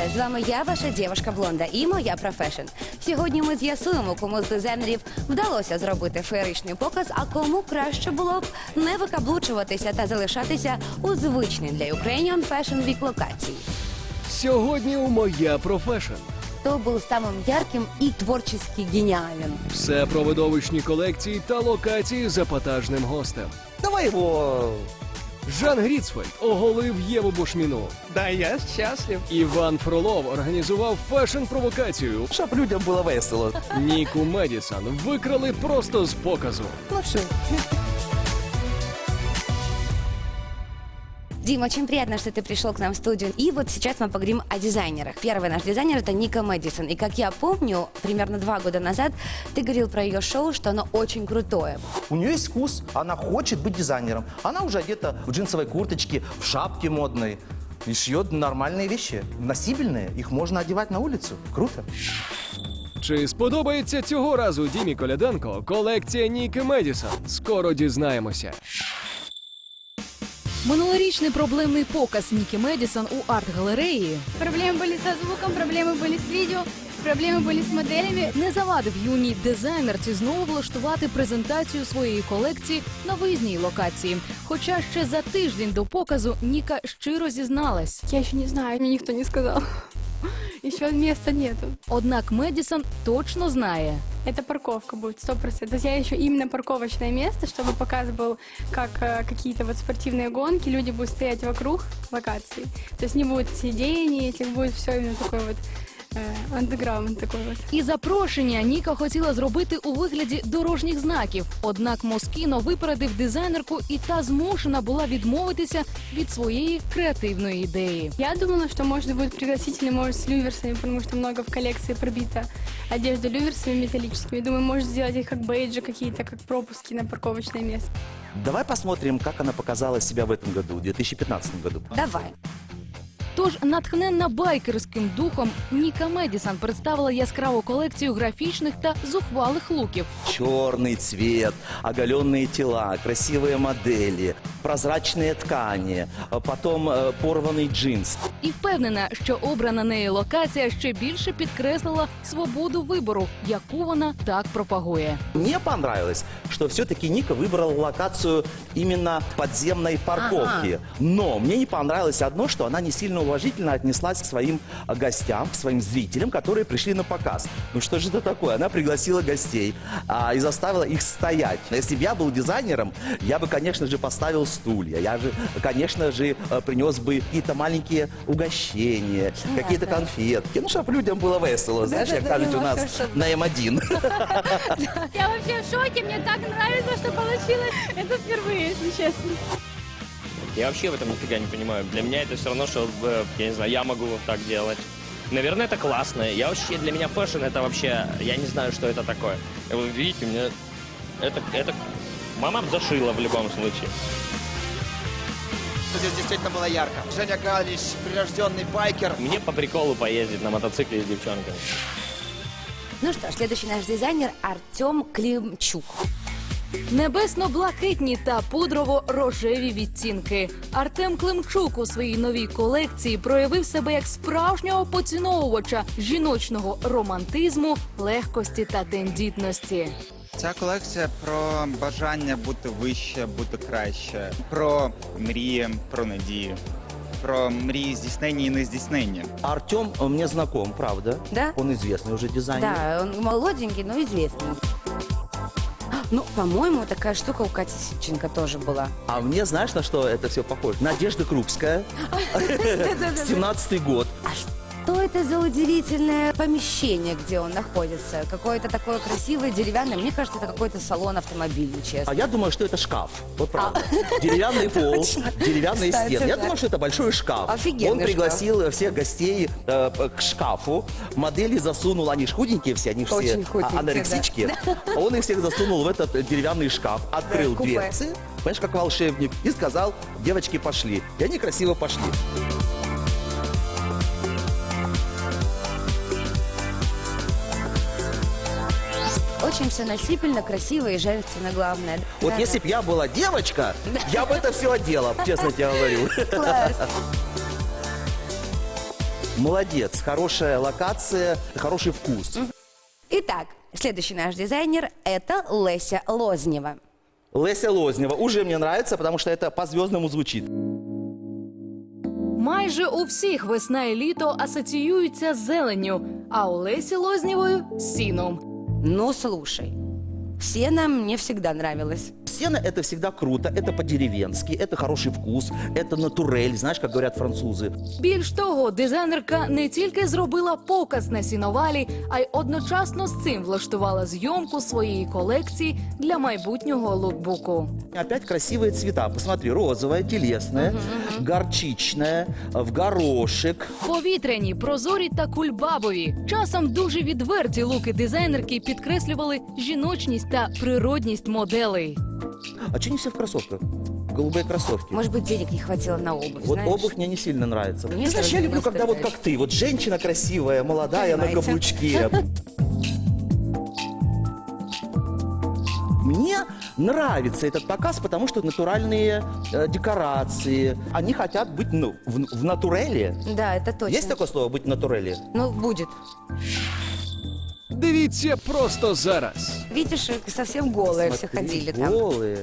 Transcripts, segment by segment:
Вітаю! З вами я, ваша дівчинка Блонда і моя профешн. Сьогодні ми з'ясуємо, кому з дизайнерів вдалося зробити феєричний показ, а кому краще було б не викаблучуватися та залишатися у звичній для Ukrainian Fashion Week локації. Сьогодні у моя профешн. Хто був самим ярким і творчески геніален? Все про видовищні колекції та локації з епатажним гостем. Давай его... Жан Гріцфельд оголив Єву Бушміну. Да, я счастлив. Іван Фролов організував фешн-провокацію. Щоб людям було весело. Ніку Медісон викрали просто з показу. Ну все. Дим, очень приятно, что ты пришел к нам в студию. И вот сейчас мы поговорим о дизайнерах. Первый наш дизайнер это Ника Мэдисон. И как я помню, примерно два года назад ты говорил про ее шоу, что оно очень крутое. У нее есть вкус, она хочет быть дизайнером. Она уже одета в джинсовой курточке, в шапке модной. И шьет нормальные вещи, носибельные. Их можно одевать на улицу. Круто. Чи сподобається цього разу Дімі Коляденко колекція Ніки Медісон? Скоро дізнаємося. Минулорічний проблемний показ Нікі Медісон у арт-галереї Проблемы были со звуком, проблемы были с видео, проблемы были с моделями. не завадив юній дизайнерці знову влаштувати презентацію своєї колекції на виїзній локації. Хоча ще за тиждень до показу Ніка щиро зізналась. Я еще не знаю, мне никто не сказал. Еще места нету. Однак Медісон точно знає. Это парковка будет, сто процентов. То есть я еще именно парковочное место, чтобы показ был как э, какие-то вот спортивные гонки, люди будут стоять вокруг локации. То есть не будет сидений, этих будет все именно такой вот андеграунд такой вот. І запрошення Ніка хотіла зробити у вигляді дорожніх знаків. Однак Москіно випередив дизайнерку, і та змушена була відмовитися від своєї креативної ідеї. Я думала, что можно будет пригласить или может с люверсами, потому что много в коллекции пробита одежда люверсами металлическими. Думаю, может сделать их как бейджи какие-то, как пропуски на парковочное место. Давай посмотрим, как она показала себя в этом году, в 2015 году. Давай. Тож, натхненна байкерським духом, Ніка Медісон представила яскраву колекцію графічних та зухвалих луків. Черный цвет, оголенные тела, красивые модели, прозрачные ткани, а потом э, порванный джинс. І впевнена, що обрана нею локація ще більше підкреслила свободу вибору, яку вона так пропагує. Мне понравилось, что все-таки Ника выбрала локацию именно подземной парковки. Но мне не понравилось одно, что она не сильно уважительно отнеслась к своим а, гостям, к своим зрителям, которые пришли на показ. Ну что же это такое? Она пригласила гостей а, и заставила их стоять. Если бы я был дизайнером, я бы, конечно же, поставил стулья. Я же, конечно же, э, принес бы какие-то маленькие угощения, какие-то да. конфетки. Ну, чтобы людям было весело. Знаешь, как Да-да-да, кажется, у нас чтоб- на М1. Я вообще в шоке, мне так нравится, что получилось. Это впервые, если честно. Я вообще в этом нифига не понимаю. Для меня это все равно, что, э, я не знаю, я могу вот так делать. Наверное, это классно. Я вообще, для меня фэшн это вообще, я не знаю, что это такое. Вы видите, мне это, это мама б зашила в любом случае. Здесь действительно было ярко. Женя Галич, прирожденный байкер. Мне по приколу поездить на мотоцикле с девчонкой. Ну что ж, следующий наш дизайнер Артем Климчук. Небесно-блакитні та пудрово-рожеві відтінки. Артем Климчук у своїй новій колекції проявив себе як справжнього поціновувача жіночного романтизму, легкості та тендітності. Ця колекція про бажання бути вище, бути краще, про мрії, про надію, про мрії здійснення і нездійснення. Артем э, мне знаком, правда. Да? Он известный уже дизайнер. Да, он молоденький, но известный. Ну, по-моему, такая штука у Кати Ситченко тоже была. А мне знаешь, на что это все похоже? Надежда Крупская, 17 год. А что это за удивительное помещение, где он находится? Какое-то такое красивое, деревянное. Мне кажется, это какой-то салон автомобильный, А честно. я думаю, что это шкаф. Вот правда. Деревянный пол, деревянные Кстати, стены. Я да. думаю, что это большой шкаф. Офигенный Он пригласил всех гостей э, к шкафу. Модели засунул, они ж худенькие все, они ж все Очень а- худенькие, анорексички. Он их всех засунул в этот э, деревянный шкаф, открыл купе. дверцы, понимаешь, как волшебник, и сказал, девочки, пошли. И они красиво пошли. Очень все насыпально, красиво и женственно, главное. Вот Да, если бы я была девочка, я бы это все одела, честно тебе говорю. да. Класс. Молодец, хорошая локация, хороший вкус. Итак, следующий наш дизайнер – это Леся Лознева. Леся Лознева уже мне нравится, потому что это по-звездному звучит. Майже у всіх весна і літо асоціюються з зеленню, а у Лесі Лознєвою сіном. Ну, слушай, сено мне всегда нравилось. Сено – это всегда круто, это по-деревенски, это хороший вкус, это натурель, знаешь, как говорят французы. Більш того, дизайнерка не тільки зробила показ на сіновалі, а й одночасно з цим влаштувала зйомку своєї колекції для майбутнього лукбуку. Опять красивые цвета. Посмотри, розовая, телесная, горчичная, в горошек. Повітряні, прозорі та кульбабові. Часом дуже відверті луки дизайнерки підкреслювали жіночність та природність моделей. А что не все в кроссовках? Голубые кроссовки. Может быть, денег не хватило на обувь, Вот знаешь? обувь мне не сильно нравится. Мне Ты знаешь, я люблю, когда вот как ты. Вот женщина красивая, молодая, на Понимаете. каблучке. Мне нравится этот показ, потому что натуральные э, декорации. Они хотят быть ну, в, в натуреле. Да, это точно. Есть такое слово быть в натуреле? Ну, будет. Дивіться просто зараз. Видишь, совсем голые все Смотри, ходили там. голые.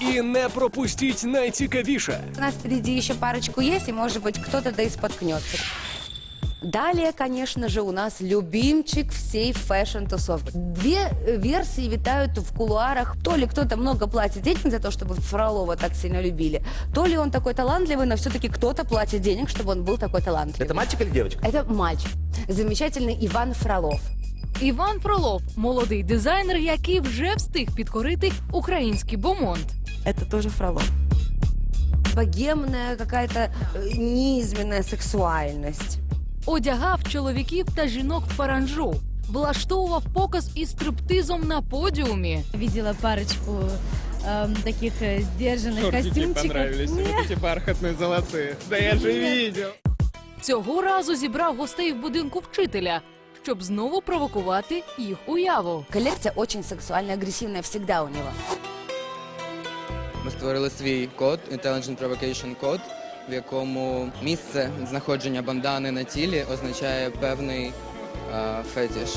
І не пропустіть найцікавіше. У нас впереди еще парочку есть, и, может быть, кто-то да и споткнется. Далее, конечно же, у нас любимчик всей фэшн-тусовки. Две э, версии витают в кулуарах. То ли кто-то много платит денег за то, чтобы Фролова так сильно любили, то ли он такой талантливый, но все-таки кто-то платит денег, чтобы он был такой талантливый. Это мальчик или девочка? Это мальчик. Замечательный Иван Фролов. Іван Фролов молодий дизайнер, який вже встиг підкорити український бомонд. Это тоже Фролов. Богемная какая-то э, низменная сексуальность. Одягав чоловіків та жінок в паранжу. Влаштовував показ із стриптизом на подіумі. Видела парочку эм, таких э, сдержанных костюмчиков. Не, эти бархатные золотые. Да я же видел. Цього разу зібрав гостей в будинку вчителя, щоб знову провокувати їх уяву. Коллекция очень сексуально-агрессивная всегда у него. Ми створили свій код, Intelligent Provocation Code, в якому місце знаходження бандани на тілі означає певний е, фетіш.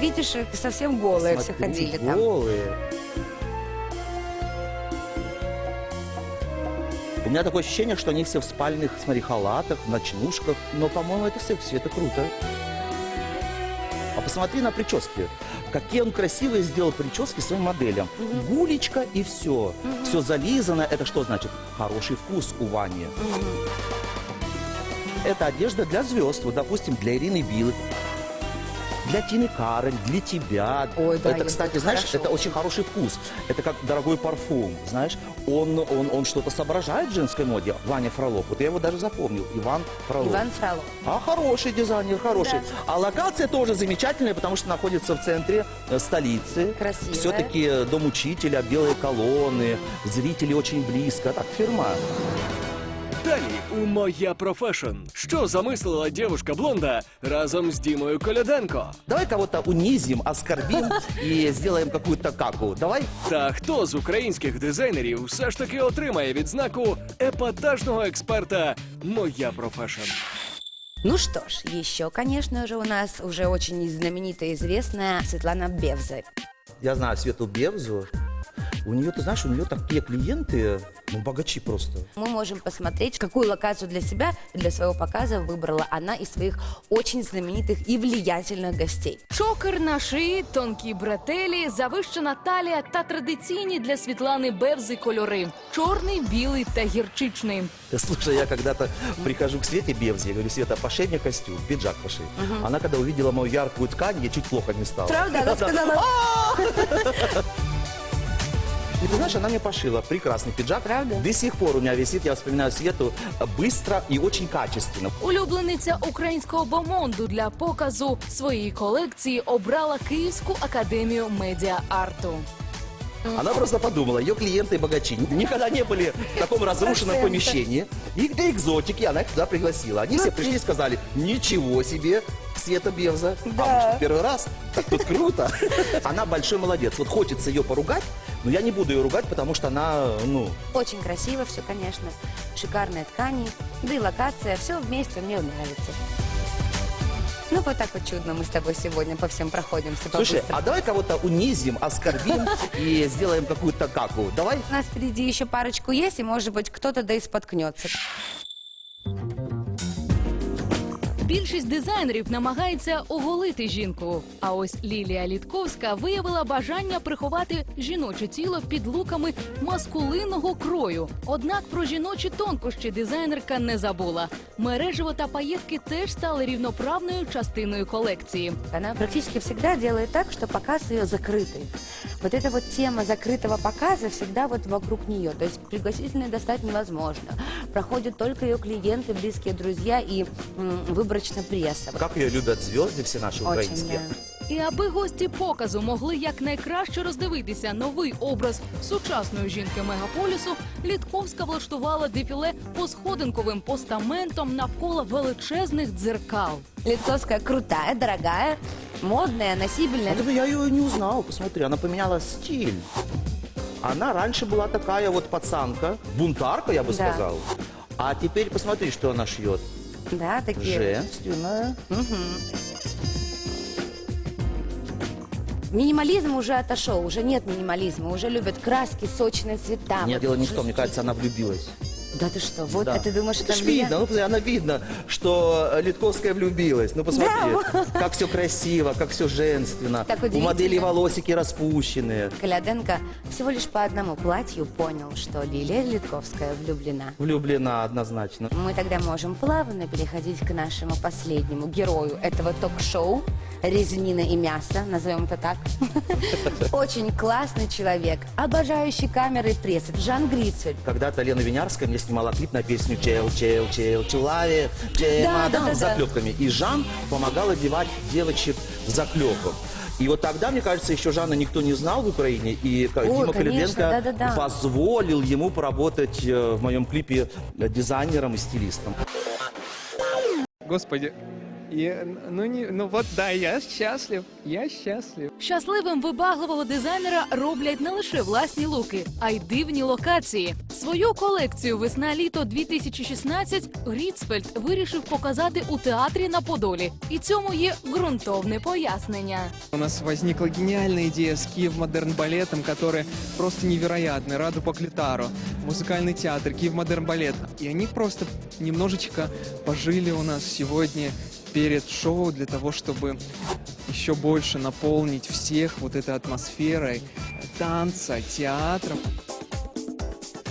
Видишь, их совсем голые все ходили там. голые. У меня такое ощущение, что они все в спальных, смотри, халатах, в ночнушках. Но, по-моему, это секси, это круто. А посмотри на прически. Какие он красивые сделал прически своим моделям. Гулечка и все. Все зализано. Это что значит? Хороший вкус у Вани. Это одежда для звезд. Вот, допустим, для Ирины Билы. Для Тины Карен, для тебя. Ой, да, это, кстати, знаешь, хорошо это очень хороший вкус. Это как дорогой парфум, знаешь. Он, он, он что-то соображает в женской моде. Ваня Фролов. Вот я его даже запомнил. Иван Фролов. Иван Фролов. А хороший дизайнер, хороший. А локация тоже замечательная, потому что находится в центре э, столицы. Красивая. Все-таки э, дом учителя, белые колонны, зрители очень близко. Так, фирма. Далі у Моя профешн. Що замислила дівушка блонда разом з Дімою Коляденко? Давай кого-то унизим, оскорбим и сделаем какую-то каку. Давай. Та хто з українських дизайнерів все ж таки отримає відзнаку епатажного експерта Моя профешн? Ну что ж, еще, конечно же, у нас уже очень знаменитая и известная Светлана Бевза. Я знаю Свету Бевзу. У нее, ты знаешь, у нее такие клиенты, ну, богачи просто. Мы можем посмотреть, какую локацию для себя, для своего показа выбрала она из своих очень знаменитых и влиятельных гостей. Чокер на шиї, тонкі бретелі, завищена талія та традиційні для Світлани Бевзи кольори чорний, білий та гірчичний. Ты слушай, я когда-то прихожу к Свете Бевзе, я говорю, Света, пошей мне костюм, пиджак пошей. Она, когда увидела мою яркую ткань, ей чуть плохо не стало. Правда? Она сказала, И ты знаешь, она мне пошила прекрасный пиджак. Правда? До сих пор у меня висит, я вспоминаю Свету, быстро и очень качественно. Улюблениця українського бомонду для показу своєї колекції обрала Київську академію медіа-арту. Она просто подумала, ее клиенты богачи никогда не были в таком разрушенном помещении. И для экзотики она их туда пригласила. Они все пришли и сказали, ничего себе, Света Бевза. Да. А может, первый раз? Так тут круто. Она большой молодец. Вот хочется ее поругать, но я не буду ее ругать, потому что она, ну, Очень красиво все, конечно. Шикарные ткани, да и локация. Все вместе мне нравится. Ну, вот так вот чудно мы с тобой сегодня по всем проходимся. Слушай, а давай кого-то унизим, оскорбим и сделаем какую-то каку. Давай? У нас впереди еще парочку есть, и, может быть, кто-то да и споткнется. Більшість дизайнерів намагається оголити жінку. А ось Лілія Літковська виявила бажання приховати жіноче тіло під луками маскулинного крою. Однак про жіночі тонкощі дизайнерка не забула. Мережево та паєтки теж стали рівноправною частиною колекції. Она практически всегда делает так, что показ ее закрытый. Вот эта вот тема закрытого показа всегда вот вокруг нее. То есть пригласительные достать невозможно. Проходят только ее клиенты, близкие друзья и м, выборочно пресса. Как ее любят звезды все наши Очень, украинские. да. І аби гості показу могли якнайкраще роздивитися новий образ сучасної жінки мегаполісу, Літковська влаштувала дефіле по сходинковим постаментам навколо величезних дзеркал. Литовская крутая, дорогая, модная, носибельная. Это я ее не узнал, посмотри, она поменяла стиль. Она раньше была такая вот пацанка, бунтарка, я бы Да. сказал. А теперь посмотри, что она шьет. Да, такие. Женственная. Минимализм уже отошел, уже нет минимализма, уже любят краски, сочные цвета. Нет, Вот дело не в том, мне кажется, она влюбилась. Да ты что, вот, Да. а ты думаешь, Это это видно, ну, она видно, что Литковская влюбилась. Ну, посмотри, как все красиво, как все женственно. Так У модели волосики распущенные. Коляденко всего лишь по одному платью понял, что Лилия Литковская влюблена. Влюблена однозначно. Мы тогда можем плавно переходить к нашему последнему герою этого ток-шоу «Резнина и мясо», назовем это так. Очень классный человек, обожающий камеры и пресс. Жан Грицель. Когда-то Лена Винярская мне снимала клип на песню «Чел, чел, чел, челави, Да, чемодан» да, да, с да. заклепками. И Жан помогал одевать девочек в заклепок. И вот тогда, мне кажется, еще Жанна никто не знал в Украине, и Ой, Дима конечно, Коляденко да-да-да. позволил ему поработать э, в моем клипе э, дизайнером и стилистом. Господи. И, ну, не, ну вот да, я счастлив, я счастлив. Щасливим вибагливого дизайнера роблять не лише власні луки, а й дивні локації. Свою колекцію весна-літо 2016 Гріцфельд вирішив показати у театрі на Подолі. І цьому є ґрунтовне пояснення. У нас возникла гениальная идея с Киев Модерн Балетом, которая просто невероятная. Раду по Клитару, музыкальный театр, Киев Модерн Балет. И они просто немножечко пожили у нас сегодня перед шоу для того, чтобы еще больше наполнить всех вот этой атмосферой танца, театра.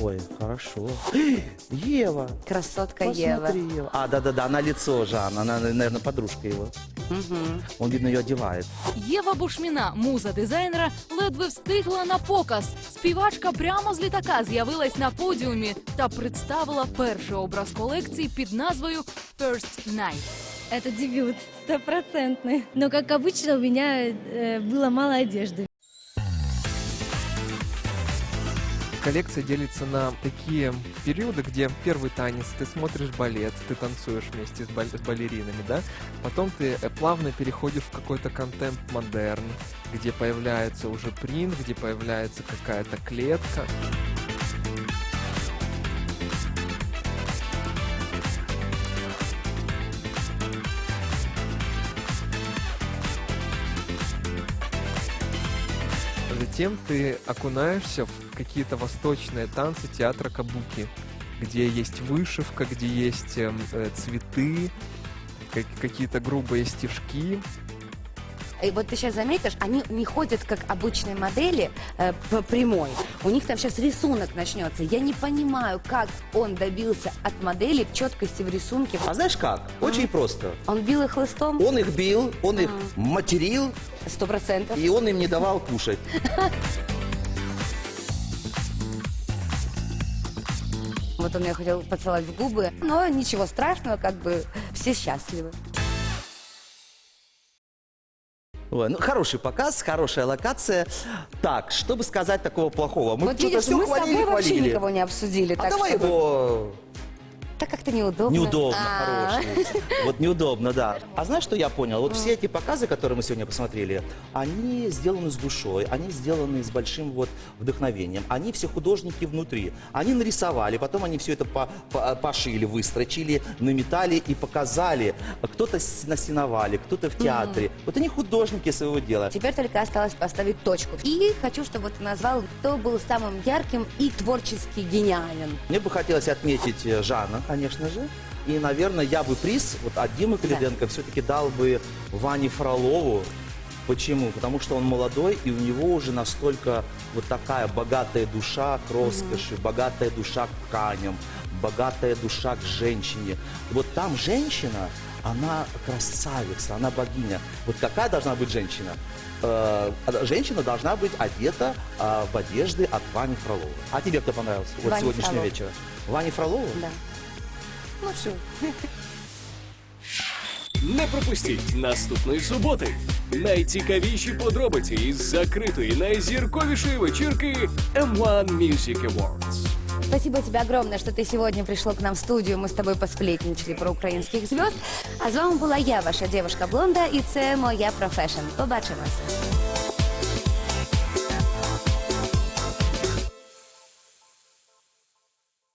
Ой, хорошо. Ева. Красотка Ева. Посмотри, Ева. А, да-да-да, она лицо Жан, она, наверное, подружка его. Мгм. Он, видно, ее одевает. Єва Бушміна, муза дизайнера, ледве встигла на показ. Співачка прямо з літака з'явилась на подіумі та представила перший образ колекції під назвою First Night. Это дебют, стопроцентный. Но, как обычно, у меня э, было мало одежды. Коллекция делится на такие периоды, где первый танец, ты смотришь балет, ты танцуешь вместе с, баль- с балеринами, да? Потом ты э, плавно переходишь в какой-то контемп-модерн, где появляется уже принт, где появляется какая-то клетка. Затем ты окунаешься в какие-то восточные танцы театра кабуки, где есть вышивка, где есть эм, э, цветы, как- какие-то грубые стежки. И вот ты сейчас заметишь, они не ходят как обычные модели э, по прямой. У них там сейчас рисунок начнется. Я не понимаю, как он добился от модели четкости в рисунке. А знаешь как? Очень просто. Он бил их хлыстом Он их бил, он их материл, сто процентов. и он им не давал кушать. Вот он меня хотел поцеловать в губы, но ничего страшного, как бы все счастливы. Ой, ну, хороший показ, хорошая локация. Так, чтобы сказать такого плохого? Мы вот что-то видишь, все мы с хвалили, тобой вообще хвалили. никого не обсудили. А так давай что- его Так как-то неудобно. Неудобно, А. хороший. Вот неудобно, да. А знаешь, что я понял? Вот все эти показы, которые мы сегодня посмотрели, они сделаны с душой, они сделаны с большим вот вдохновением. Они все художники внутри. Они нарисовали, потом они все это по- по- пошили, выстрочили, наметали и показали. Кто-то с- на сеновале, кто-то в театре. Вот они художники своего дела. Теперь только осталось поставить точку. И хочу, чтобы ты назвал, кто был самым ярким и творчески гениален. Мне бы хотелось отметить э, Жана, конечно же. И, наверное, я бы приз вот от Димы Калиденко все-таки дал бы Ване Фролову. Почему? Потому что он молодой, и у него уже настолько вот такая богатая душа к роскоши, богатая душа к тканям, богатая душа к женщине. Вот там женщина, она красавица, она богиня. Вот какая должна быть женщина? Э, женщина должна быть одета э, в одежды от Вани Фролова. А тебе кто понравился? Вот Ваня сегодняшнего Фролов. вечера. Вани Фролова? Да. Ну все. Не пропустіть наступної суботи. Найцікавіші подробиці із закритої найзірковішої вечірки M1 Music Awards. Спасибо тебе огромное, что ты сегодня пришел к нам в студию. Мы с тобой посплетничали про українських звезд. А з вами була я, ваша дівчинка Блонда, і це моя профешн. Побачимося.